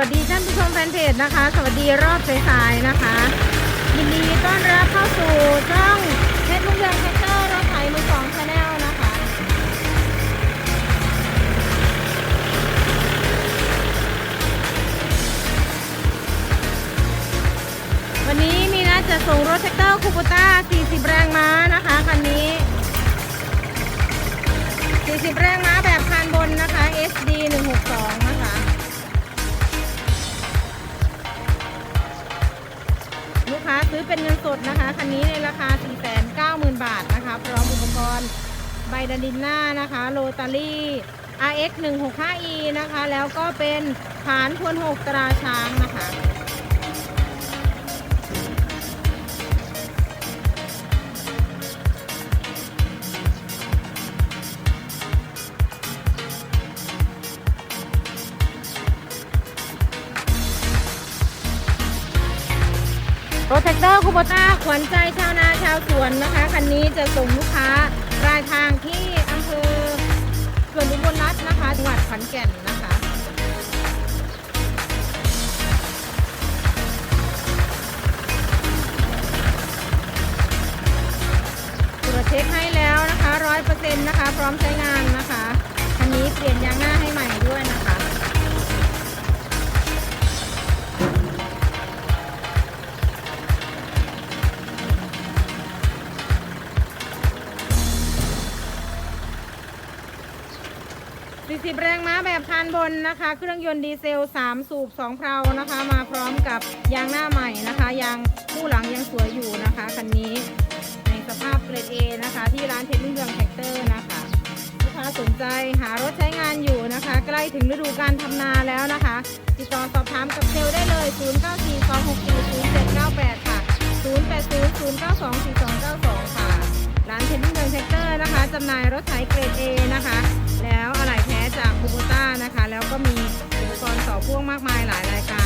วัสดีท่านผู้ชมแฟนเพจนะคะ สวัสดีรอบสายๆนะคะ ยินดีต้อนรับเข้าสู่ช่องเพชรลุงเรืองแท็กเตอร์รถไถมือสองชาแนลนะคะ วันนี้มีนัดจะส่งรถแท็กเตอร์คูปต้า 40 แรงม้านะคะคันนี้ 40 แรงม้าแบบคานบนนะคะ SD 162 ซื้อเป็นเงินสดนะคะ คันนี้ในราคา 490,000 บาทนะคะ พร้อมอุปกรณ์ใบดันดินหน้านะคะ โรตารี่ RX 165E นะคะ แล้วก็เป็นฐานทวน6ตราช้างนะคะ รถแท็กเตอร์คูโบต้าขวัญใจชาวนาชาวสวนนะคะคันนี้จะส่งลูกค้ารายทางที่อำเภอเขื่อนอุบลรัตน์นะคะจังหวัดขอนแก่นนะคะตรวจเช็คให้แล้วนะคะร้อยเปอร์เซ็นต์นะคะ พร้อมใช้งานนะคะคันนี้เปลี่ยนยางหน้า 40 แรงม้าแบบคานบนนะคะ เครื่องยนต์ดีเซล 3 สูบ 2 เพลานะคะ มาพร้อมกับยางหน้าใหม่นะคะยางคู่หลังยังสวยอยู่นะคะคันนี้ในสภาพเกรด A นะคะ ที่ร้านเพชรรุ่งเรืองแท็กเตอร์นะคะลูกค้าสนใจหารถใช้งานอยู่นะคะ ใกล้ถึงฤดูการทำนาแล้วนะคะ ติดต่อสอบถามกับเซลได้เลย 0942640798 ค่ะ 0800924292 ค่ะร้านเพชรรุ่งเรืองแท็กเตอร์นะคะจำหน่ายรถไถเกรด A นะคะ แล้วอะไหล่แท้จาก คูโบต้านะคะ แล้วก็มีอุปกรณ์สอพ่วงมากมายหลายรายการ